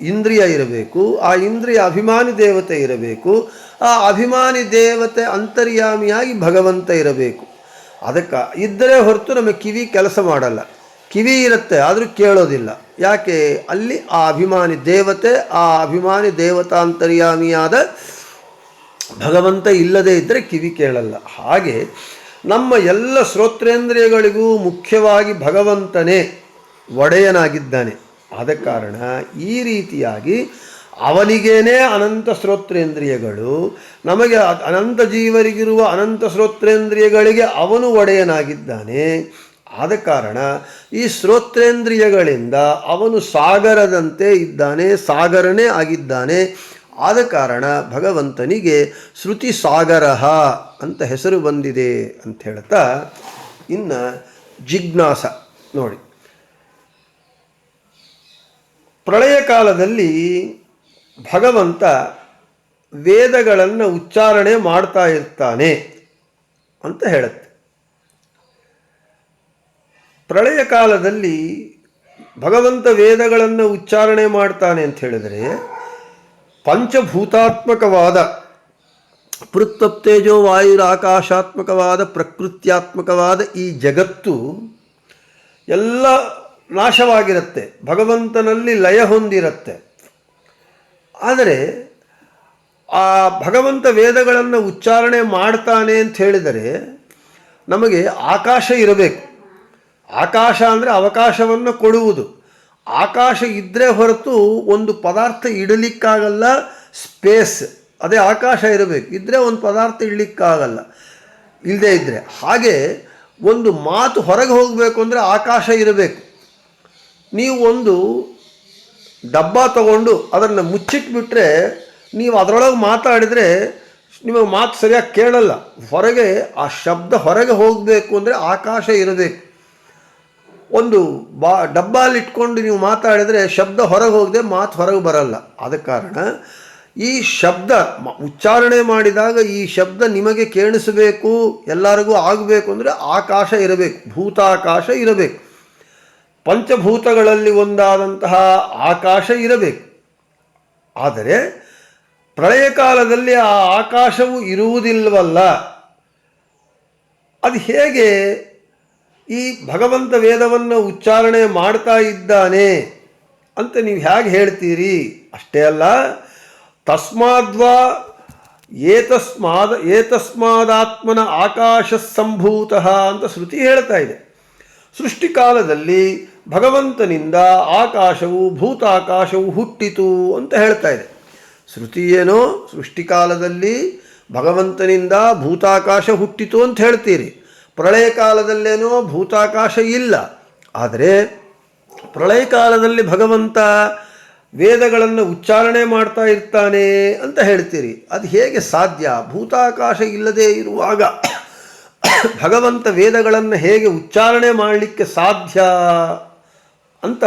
ಇಂದ್ರಿಯ ಇರಬೇಕು, ಆ ಇಂದ್ರಿಯ ಅಭಿಮಾನಿ ದೇವತೆ ಇರಬೇಕು, ಆ ಅಭಿಮಾನಿ ದೇವತೆ ಅಂತರ್ಯಾಮಿಯಾಗಿ ಭಗವಂತ ಇರಬೇಕು. ಅದಕ್ಕೆ ಇದ್ದರೆ ಹೊರತು ನಮಗೆ ಕಿವಿ ಕೆಲಸ ಮಾಡಲ್ಲ. ಕಿವಿ ಇರುತ್ತೆ, ಆದರೂ ಕೇಳೋದಿಲ್ಲ. ಯಾಕೆ? ಅಲ್ಲಿ ಆ ಅಭಿಮಾನಿ ದೇವತೆ, ಆ ಅಭಿಮಾನಿ ದೇವತಾಂತರ್ಯಾಮಿಯಾದ ಭಗವಂತ ಇಲ್ಲದೇ ಇದ್ದರೆ ಕಿವಿ ಕೇಳಲ್ಲ. ಹಾಗೆ ನಮ್ಮ ಎಲ್ಲ ಶ್ರೋತ್ರೇಂದ್ರಿಯಗಳಿಗೂ ಮುಖ್ಯವಾಗಿ ಭಗವಂತನೇ ಒಡೆಯನಾಗಿದ್ದಾನೆ. ಆದ ಕಾರಣ ಈ ರೀತಿಯಾಗಿ ಅವನಿಗೇನೆ ಅನಂತ ಶ್ರೋತ್ರೇಂದ್ರಿಯಗಳು, ನಮಗೆ ಅನಂತ ಜೀವರಿಗಿರುವ ಅನಂತ ಶ್ರೋತ್ರೇಂದ್ರಿಯಗಳಿಗೆ ಅವನು ಒಡೆಯನಾಗಿದ್ದಾನೆ. ಆದ ಕಾರಣ ಈ ಶ್ರೋತ್ರೇಂದ್ರಿಯಗಳಿಂದ ಅವನು ಸಾಗರದಂತೆ ಇದ್ದಾನೆ, ಸಾಗರನೇ ಆಗಿದ್ದಾನೆ. ಆದ ಕಾರಣ ಭಗವಂತನಿಗೆ ಶ್ರುತಿ ಸಾಗರ ಅಂತ ಹೆಸರು ಬಂದಿದೆ ಅಂತ ಹೇಳ್ತಾ ಇನ್ನು ಜಿಜ್ಞಾಸ ನೋಡಿ. ಪ್ರಳಯ ಕಾಲದಲ್ಲಿ ಭಗವಂತ ವೇದಗಳನ್ನು ಉಚ್ಚಾರಣೆ ಮಾಡ್ತಾ ಇರ್ತಾನೆ ಅಂತ ಹೇಳುತ್ತೆ. ಪ್ರಳಯ ಕಾಲದಲ್ಲಿ ಭಗವಂತ ವೇದಗಳನ್ನು ಉಚ್ಚಾರಣೆ ಮಾಡ್ತಾನೆ ಅಂತ ಹೇಳಿದರೆ ಪಂಚಭೂತಾತ್ಮಕವಾದ ಪೃತ್ತಪ್ತೇಜೋ ವಾಯುರಾಕಾಶಾತ್ಮಕವಾದ ಪ್ರಕೃತ್ಯಾತ್ಮಕವಾದ ಈ ಜಗತ್ತು ಎಲ್ಲ ನಾಶವಾಗಿರುತ್ತೆ. ಭಗವಂತನಲ್ಲಿ ಲಯ ಹೊಂದಿರುತ್ತೆ. ಆದರೆ ಆ ಭಗವಂತ ವೇದಗಳನ್ನು ಉಚ್ಚಾರಣೆ ಮಾಡ್ತಾನೆ ಅಂತ ಹೇಳಿದರೆ ನಮಗೆ ಆಕಾಶ ಇರಬೇಕು. ಆಕಾಶ ಅಂದರೆ ಅವಕಾಶವನ್ನು ಕೊಡುವುದು. ಆಕಾಶ ಇದ್ದರೆ ಹೊರತು ಒಂದು ಪದಾರ್ಥ ಇಡಲಿಕ್ಕಾಗಲ್ಲ ಸ್ಪೇಸ್ ಅದೇ ಆಕಾಶ ಇರಬೇಕು. ಇದ್ದರೆ ಒಂದು ಪದಾರ್ಥ ಇಡಲಿಕ್ಕಾಗಲ್ಲ. ಇಲ್ಲದೇ ಇದ್ದರೆ ಹಾಗೆ ಒಂದು ಮಾತು ಹೊರಗೆ ಹೋಗಬೇಕು ಅಂದರೆ ಆಕಾಶ ಇರಬೇಕು. ನೀವು ಒಂದು ಡಬ್ಬ ತಗೊಂಡು ಅದನ್ನು ಮುಚ್ಚಿಟ್ಬಿಟ್ರೆ ನೀವು ಅದರೊಳಗೆ ಮಾತಾಡಿದರೆ ನಿಮಗೆ ಮಾತು ಸರಿಯಾಗಿ ಕೇಳಲ್ಲ. ಹೊರಗೆ ಆ ಶಬ್ದ ಹೊರಗೆ ಹೋಗಬೇಕು ಅಂದರೆ ಆಕಾಶ ಇರಬೇಕು. ಒಂದು ಬಾ ಡಬ್ಬಾಲಿಟ್ಕೊಂಡು ನೀವು ಮಾತಾಡಿದರೆ ಶಬ್ದ ಹೊರಗೆ ಹೋಗದೆ ಮಾತು ಹೊರಗೆ ಬರಲ್ಲ. ಆದ ಕಾರಣ ಈ ಶಬ್ದ ಉಚ್ಚಾರಣೆ ಮಾಡಿದಾಗ ಈ ಶಬ್ದ ನಿಮಗೆ ಕೇಳಿಸಬೇಕು, ಎಲ್ಲರಿಗೂ ಆಗಬೇಕು ಅಂದರೆ ಆಕಾಶ ಇರಬೇಕು, ಭೂತಾಕಾಶ ಇರಬೇಕು. ಪಂಚಭೂತಗಳಲ್ಲಿ ಒಂದಾದಂತಹ ಆಕಾಶ ಇರಬೇಕು. ಆದರೆ ಪ್ರಳಯ ಕಾಲದಲ್ಲಿ ಆ ಆಕಾಶವು ಇರುವುದಿಲ್ಲವಲ್ಲ ಅದು ಹೇಗೆ ಈ ಭಗವಂತ ವೇದವನ್ನು ಉಚ್ಚಾರಣೆ ಮಾಡ್ತಾ ಇದ್ದಾನೆ ಅಂತ ನೀವು ಹೇಗೆ ಹೇಳ್ತೀರಿ? ಅಷ್ಟೇ ಅಲ್ಲ, ತಸ್ಮಾದ್ವಾ ಏತಸ್ಮಾದ, ಏತಸ್ಮಾದಾತ್ಮನ ಆಕಾಶ ಸಂಭೂತ ಅಂತ ಶ್ರುತಿ ಹೇಳ್ತಾ ಇದೆ. ಸೃಷ್ಟಿಕಾಲದಲ್ಲಿ ಭಗವಂತನಿಂದ ಆಕಾಶವು, ಭೂತಾಕಾಶವು ಹುಟ್ಟಿತು ಅಂತ ಹೇಳ್ತಾ ಇದೆ. ಶ್ರುತಿ ಏನೋ? ಸೃಷ್ಟಿಕಾಲದಲ್ಲಿ ಭಗವಂತನಿಂದ ಭೂತಾಕಾಶ ಹುಟ್ಟಿತು ಅಂತ ಹೇಳ್ತೀರಿ. ಪ್ರಳಯ ಕಾಲದಲ್ಲೇನೋ ಭೂತಾಕಾಶ ಇಲ್ಲ. ಆದರೆ ಪ್ರಳಯ ಕಾಲದಲ್ಲಿ ಭಗವಂತ ವೇದಗಳನ್ನು ಉಚ್ಚಾರಣೆ ಮಾಡ್ತಾ ಇರ್ತಾನೆ ಅಂತ ಹೇಳ್ತೀರಿ. ಅದು ಹೇಗೆ ಸಾಧ್ಯ? ಭೂತಾಕಾಶ ಇಲ್ಲದೆ ಇರುವಾಗ ಭಗವಂತ ವೇದಗಳನ್ನು ಹೇಗೆ ಉಚ್ಚಾರಣೆ ಮಾಡಲಿಕ್ಕೆ ಸಾಧ್ಯ ಅಂತ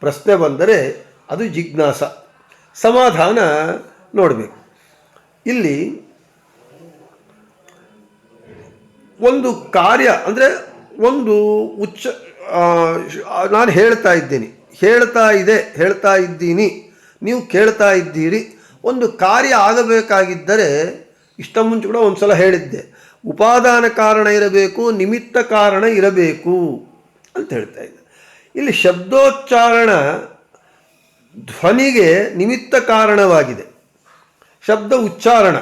ಪ್ರಶ್ನೆ ಬಂದರೆ ಅದು ಜಿಜ್ಞಾಸ. ಸಮಾಧಾನ ನೋಡಬೇಕು. ಇಲ್ಲಿ ಒಂದು ಕಾರ್ಯ ಅಂದರೆ ಒಂದು ಉಚ್ಚ ನಾನು ಹೇಳ್ತಾ ಇದ್ದೀನಿ. ಹೇಳ್ತಾ ಇದೆ, ಹೇಳ್ತಾ ಇದ್ದೀನಿ. ನೀವು ಕೇಳ್ತಾ ಇದ್ದೀರಿ. ಒಂದು ಕಾರ್ಯ ಆಗಬೇಕಾಗಿದ್ದರೆ, ಇಷ್ಟ ಮುಂಚೆ ಕೂಡ ಒಂದು ಸಲ ಹೇಳಿದ್ದೆ. ಉಪಾದಾನ ಕಾರಣ ಇರಬೇಕು, ನಿಮಿತ್ತ ಕಾರಣ ಇರಬೇಕು ಅಂತ ಹೇಳ್ತಾ ಇದ್ದೆ. ಇಲ್ಲಿ ಶಬ್ದೋಚ್ಚಾರಣ ಧ್ವನಿಗೆ ನಿಮಿತ್ತ ಕಾರಣವಾಗಿದೆ. ಶಬ್ದ ಉಚ್ಚಾರಣ.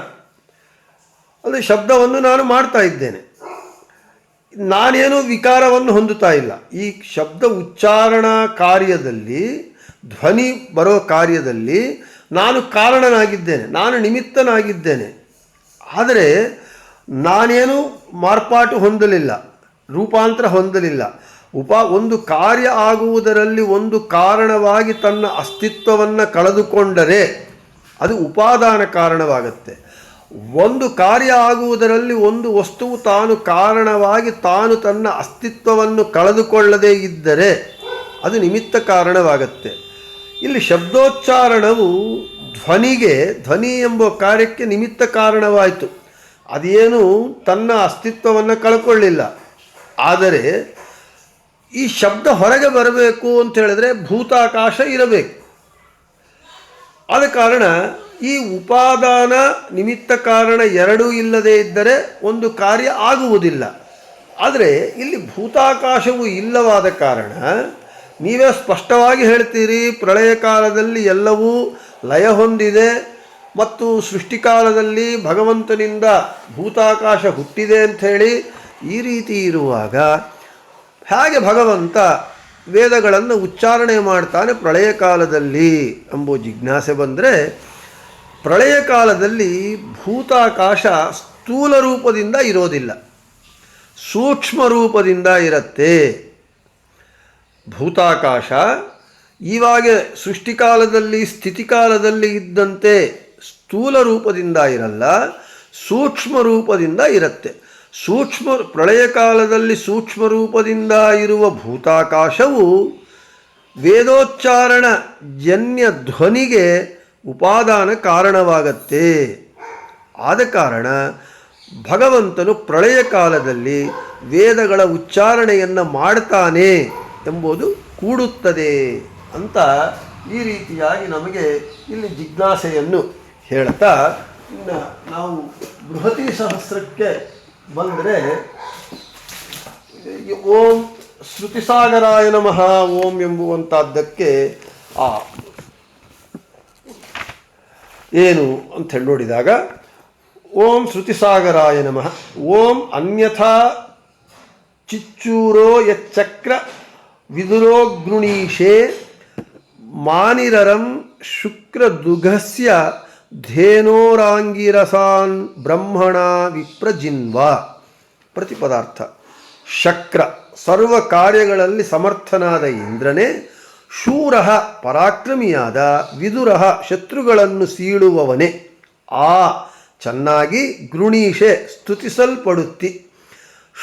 ಅಂದರೆ ಶಬ್ದವನ್ನು ನಾನು ಮಾಡ್ತಾ ಇದ್ದೇನೆ. ನಾನೇನು ವಿಕಾರವನ್ನು ಹೊಂದುತ್ತಾ ಇಲ್ಲ. ಈ ಶಬ್ದ ಉಚ್ಚಾರಣಾ ಕಾರ್ಯದಲ್ಲಿ, ಧ್ವನಿ ಬರೋ ಕಾರ್ಯದಲ್ಲಿ ನಾನು ಕಾರಣನಾಗಿದ್ದೇನೆ, ನಾನು ನಿಮಿತ್ತನಾಗಿದ್ದೇನೆ. ಆದರೆ ನಾನೇನು ಮಾರ್ಪಾಟು ಹೊಂದಲಿಲ್ಲ, ರೂಪಾಂತರ ಹೊಂದಲಿಲ್ಲ. ಉಪ, ಒಂದು ಕಾರ್ಯ ಆಗುವುದರಲ್ಲಿ ಒಂದು ಕಾರಣವಾಗಿ ತನ್ನ ಅಸ್ತಿತ್ವವನ್ನು ಕಳೆದುಕೊಂಡರೆ ಅದು ಉಪಾದಾನ ಕಾರಣವಾಗುತ್ತೆ. ಒಂದು ಕಾರ್ಯ ಆಗುವುದರಲ್ಲಿ ಒಂದು ವಸ್ತುವು ತಾನು ಕಾರಣವಾಗಿ ತಾನು ತನ್ನ ಅಸ್ತಿತ್ವವನ್ನು ಕಳೆದುಕೊಳ್ಳದೇ ಇದ್ದರೆ ಅದು ನಿಮಿತ್ತ ಕಾರಣವಾಗುತ್ತೆ. ಇಲ್ಲಿ ಶಬ್ದೋಚ್ಚಾರಣವು ಧ್ವನಿಗೆ, ಧ್ವನಿ ಎಂಬ ಕಾರ್ಯಕ್ಕೆ ನಿಮಿತ್ತ ಕಾರಣವಾಯಿತು. ಅದೇನು ತನ್ನ ಅಸ್ತಿತ್ವವನ್ನು ಕಳ್ಕೊಳ್ಳಿಲ್ಲ. ಆದರೆ ಈ ಶಬ್ದ ಹೊರಗೆ ಬರಬೇಕು ಅಂತ ಹೇಳಿದ್ರೆ ಭೂತಾಕಾಶ ಇರಬೇಕು. ಆದ ಕಾರಣ ಈ ಉಪಾದಾನ ನಿಮಿತ್ತ ಕಾರಣ ಎರಡೂ ಇಲ್ಲದೆ ಇದ್ದರೆ ಒಂದು ಕಾರ್ಯ ಆಗುವುದಿಲ್ಲ. ಆದರೆ ಇಲ್ಲಿ ಭೂತಾಕಾಶವು ಇಲ್ಲವಾದ ಕಾರಣ ನೀವೇ ಸ್ಪಷ್ಟವಾಗಿ ಹೇಳ್ತೀರಿ, ಪ್ರಳಯ ಕಾಲದಲ್ಲಿ ಎಲ್ಲವೂ ಲಯ ಹೊಂದಿದೆ ಮತ್ತು ಸೃಷ್ಟಿಕಾಲದಲ್ಲಿ ಭಗವಂತನಿಂದ ಭೂತಾಕಾಶ ಹುಟ್ಟಿದೆ ಅಂಥೇಳಿ ಈ ರೀತಿ ಇರುವಾಗ ಹೇಗೆ ಭಗವಂತ ವೇದಗಳನ್ನು ಉಚ್ಚಾರಣೆ ಮಾಡ್ತಾನೆ ಪ್ರಳಯ ಕಾಲದಲ್ಲಿ? ಎಂಬ ಜಿಜ್ಞಾಸೆ ಬಂದರೆ ಪ್ರಳಯ ಕಾಲದಲ್ಲಿ ಭೂತಾಕಾಶ ಸ್ಥೂಲ ರೂಪದಿಂದ ಇರೋದಿಲ್ಲ. ಸೂಕ್ಷ್ಮ ರೂಪದಿಂದ ಇರುತ್ತೆ. ಭೂತಾಕಾಶ ಈವಾಗ ಸೃಷ್ಟಿಕಾಲದಲ್ಲಿ, ಸ್ಥಿತಿಕಾಲದಲ್ಲಿ ಇದ್ದಂತೆ ಸ್ಥೂಲ ರೂಪದಿಂದ ಇರಲ್ಲ, ಸೂಕ್ಷ್ಮ ರೂಪದಿಂದ ಇರುತ್ತೆ. ಸೂಕ್ಷ್ಮ, ಪ್ರಳಯ ಕಾಲದಲ್ಲಿ ಸೂಕ್ಷ್ಮ ರೂಪದಿಂದ ಇರುವ ಭೂತಾಕಾಶವು ವೇದೋಚ್ಚಾರಣ ಜನ್ಯ ಧ್ವನಿಗೆ ಉಪಾದಾನ ಕಾರಣವಾಗತ್ತೆ. ಆದ ಕಾರಣ ಭಗವಂತನು ಪ್ರಳಯ ಕಾಲದಲ್ಲಿ ವೇದಗಳ ಉಚ್ಚಾರಣೆಯನ್ನು ಮಾಡ್ತಾನೆ ಎಂಬುದು ಕೂಡುತ್ತದೆ ಅಂತ ಈ ರೀತಿಯಾಗಿ ನಮಗೆ ಇಲ್ಲಿ ಜಿಜ್ಞಾಸೆಯನ್ನು ಹೇಳ್ತಾ ಇನ್ನು ನಾವು ಬೃಹತಿ ಸಹಸ್ರಕ್ಕೆ ಬಂದರೆ ಓಂ ಶ್ರುತಿಸಾಗರಾಯ ನಮಃ ಓಂ ಎಂಬುವಂಥದ್ದಕ್ಕೆ ಆ ಏನು ಅಂತ ಹೇಳಿ ನೋಡಿದಾಗ, ಓಂ ಶ್ರುತಿಸಾಗರಾಯ ನಮಃ. ಓಂ ಅನ್ಯಥಾ ಚಿಚ್ಚೂರೋ ಯಚ್ಚಕ್ರ ವಿದುರೋ ಗೃಣೀಶೆ ಮಾನಿರರಂ ಶುಕ್ರದುಘಸ್ಯ ಧೇನೋರಾಂಗಿರಸಾನ್ ಬ್ರಹ್ಮಣ ವಿಪ್ರಜಿನ್ವ. ಪ್ರತಿಪದಾರ್ಥ. ಶಕ್ರ. ಸರ್ವ ಕಾರ್ಯಗಳಲ್ಲಿ ಸಮರ್ಥನಾದ ಇಂದ್ರನೇ ಶೂರ ಪರಾಕ್ರಮಿಯಾದ ವಿದುರ ಶತ್ರುಗಳನ್ನು ಸೀಳುವವನೇ. ಆ ಚೆನ್ನಾಗಿ ಗೃಣೀಶೆ ಸ್ತುತಿಸಲ್ಪಡುತ್ತಿ.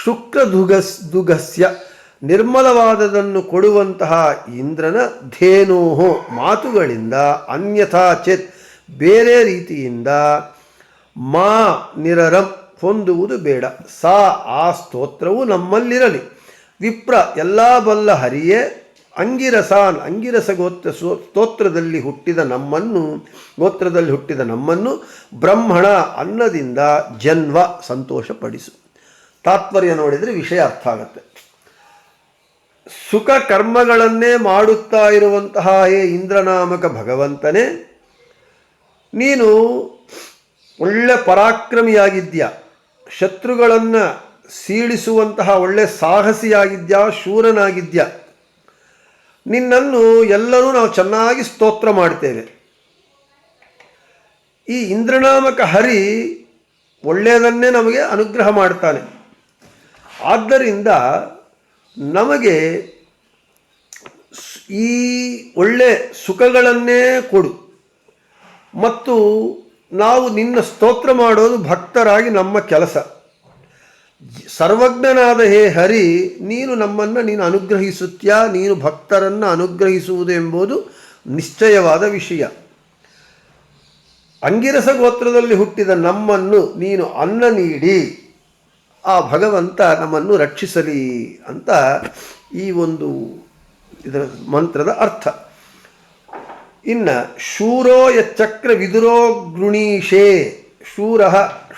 ಶುಕ್ರದುಗಸ್ ದುಗಸ್ಯ ನಿರ್ಮಲವಾದದನ್ನು ಕೊಡುವಂತಹ ಇಂದ್ರನ ಧೇನೋಹೋ ಮಾತುಗಳಿಂದ ಅನ್ಯಥಾ ಚೇತ್ ಬೇರೆ ರೀತಿಯಿಂದ ಮಾ ನಿರರಂ ಹೊಂದುವುದು ಬೇಡ. ಸಾ ಆ ಸ್ತೋತ್ರವು ನಮ್ಮಲ್ಲಿರಲಿ. ವಿಪ್ರ ಎಲ್ಲ ಬಲ್ಲ ಹರಿಯೇ ಅಂಗಿರಸಾನ್, ಅಂಗಿರಸ ಗೋತ್ರ ಸ್ತೋತ್ರದಲ್ಲಿ ಹುಟ್ಟಿದ ನಮ್ಮನ್ನು, ಗೋತ್ರದಲ್ಲಿ ಹುಟ್ಟಿದ ನಮ್ಮನ್ನು ಬ್ರಹ್ಮಣ ಅನ್ನದಿಂದ ಜನ್ವ ಸಂತೋಷಪಡಿಸು. ತಾತ್ಪರ್ಯ ನೋಡಿದರೆ ವಿಷಯ ಅರ್ಥ ಆಗುತ್ತೆ. ಸುಖ ಕರ್ಮಗಳನ್ನೇ ಮಾಡುತ್ತಾ ಇರುವಂತಹ ಏ ಇಂದ್ರನಾಮಕ ಭಗವಂತನೇ, ನೀನು ಒಳ್ಳೆ ಪರಾಕ್ರಮಿಯಾಗಿದ್ಯಾ, ಶತ್ರುಗಳನ್ನು ಸೀಳಿಸುವಂತಹ ಒಳ್ಳೆ ಸಾಹಸಿಯಾಗಿದ್ಯಾ, ಶೂರನಾಗಿದ್ಯಾ? ನಿನ್ನನ್ನು ಎಲ್ಲರೂ ನಾವು ಚೆನ್ನಾಗಿ ಸ್ತೋತ್ರ ಮಾಡ್ತೇವೆ. ಈ ಇಂದ್ರನಾಮಕ ಹರಿ ಒಳ್ಳೆಯದನ್ನೇ ನಮಗೆ ಅನುಗ್ರಹ ಮಾಡ್ತಾನೆ. ಆದ್ದರಿಂದ ನಮಗೆ ಈ ಒಳ್ಳೆ ಸುಖಗಳನ್ನೇ ಕೊಡು. ಮತ್ತು ನಾವು ನಿನ್ನ ಸ್ತೋತ್ರ ಮಾಡೋದು ಭಕ್ತರಾಗಿ ನಮ್ಮ ಕೆಲಸ. ಸರ್ವಜ್ಞನಾದ ಹೇ ಹರಿ, ನೀನು ನಮ್ಮನ್ನು ನೀನು ಅನುಗ್ರಹಿಸುತ್ತೀಯಾ? ನೀನು ಭಕ್ತರನ್ನು ಅನುಗ್ರಹಿಸುವುದು ಎಂಬುದು ನಿಶ್ಚಯವಾದ ವಿಷಯ. ಅಂಗಿರಸ ಗೋತ್ರದಲ್ಲಿ ಹುಟ್ಟಿದ ನಮ್ಮನ್ನು ನೀನು ಅನ್ನ ನೀಡಿ, ಆ ಭಗವಂತ ನಮ್ಮನ್ನು ರಕ್ಷಿಸಲಿ ಅಂತ ಈ ಒಂದು ಇದರ ಮಂತ್ರದ ಅರ್ಥ. ಇನ್ನು ಶೂರೋ ಯಚ್ಚಕ್ರ ವಿದುರೋ ಗೃಣೀಶೇ, ಶೂರ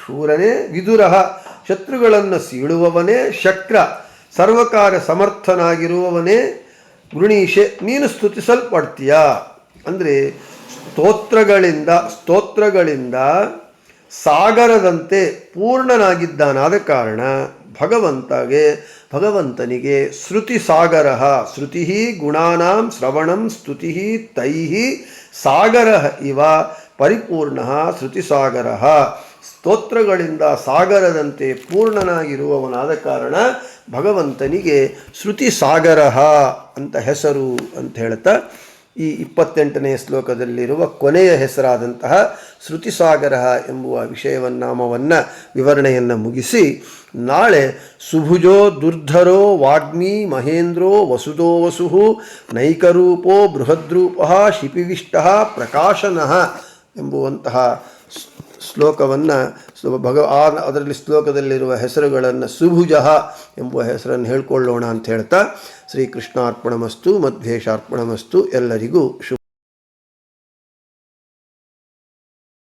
ಶೂರನೇ ವಿದುರ ಶತ್ರುಗಳನ್ನು ಸೀಳುವವನೇ ಶಕ್ರ, ಸರ್ವಕಾರ ಸಮರ್ಥನಾಗಿರುವವನೇ ಗೃಣೀಶೆ ನೀನು ಸ್ತುತಿಸಲ್ಪಡ್ತೀಯ. ಅಂದರೆ ಸ್ತೋತ್ರಗಳಿಂದ ಸ್ತೋತ್ರಗಳಿಂದ ಸಾಗರದಂತೆ ಪೂರ್ಣನಾಗಿದ್ದಾನಾದ ಕಾರಣ ಭಗವಂತಗೆ, ಭಗವಂತನಿಗೆ ಶ್ರುತಿ ಸಾಗರ, ಶ್ರುತಿ ಗುಣಾನಾಂ ಶ್ರವಣಂ ಸ್ತುತಿ ತೈ ಸಾಗರ ಇವ ಪರಿಪೂರ್ಣ ಶ್ರುತಿಸಾಗರ ಸ್ತೋತ್ರಗಳಿಂದ ಸಾಗರದಂತೆ ಪೂರ್ಣನಾಗಿರುವವನಾದ ಕಾರಣ ಭಗವಂತನಿಗೆ ಶ್ರುತಿ ಸಾಗರ ಅಂತ ಹೆಸರು ಅಂತ ಹೇಳ್ತಾ ಈ ಇಪ್ಪತ್ತೆಂಟನೇ ಶ್ಲೋಕದಲ್ಲಿರುವ ಕೊನೆಯ ಹೆಸರಾದಂತಹ ಶ್ರುತಿಸಾಗರ ಎಂಬುವ ವಿಷಯವನ್ನಾಮವನ್ನು ವಿವರಣೆಯನ್ನು ಮುಗಿಸಿ, ನಾಳೆ ಸುಭುಜೋ ದುರ್ಧರೋ ವಾಗ್ಮಿ ಮಹೇಂದ್ರೋ ವಸುದೋ ವಸು ನೈಕರೂಪೋ ಬೃಹದ್ರೂಪ ಶಿಪಿವಿಷ್ಟ ಪ್ರಕಾಶನಃ ಎಂಬುವಂತಹ ಶ್ಲೋಕವನ್ನು ಭಗ ಆ ಅದರಲ್ಲಿ ಶ್ಲೋಕದಲ್ಲಿರುವ ಹೆಸರುಗಳನ್ನು ಸುಭುಜ ಎಂಬುವ ಹೆಸರನ್ನು ಹೇಳ್ಕೊಳ್ಳೋಣ ಅಂತ ಹೇಳ್ತಾ ಶ್ರೀಕೃಷ್ಣಾರ್ಪಣಮಸ್ತು ಮಧ್ವೇಶಾರ್ಪಣಮಸ್ತು ಎಲ್ಲರಿಗೂ ಶುಭ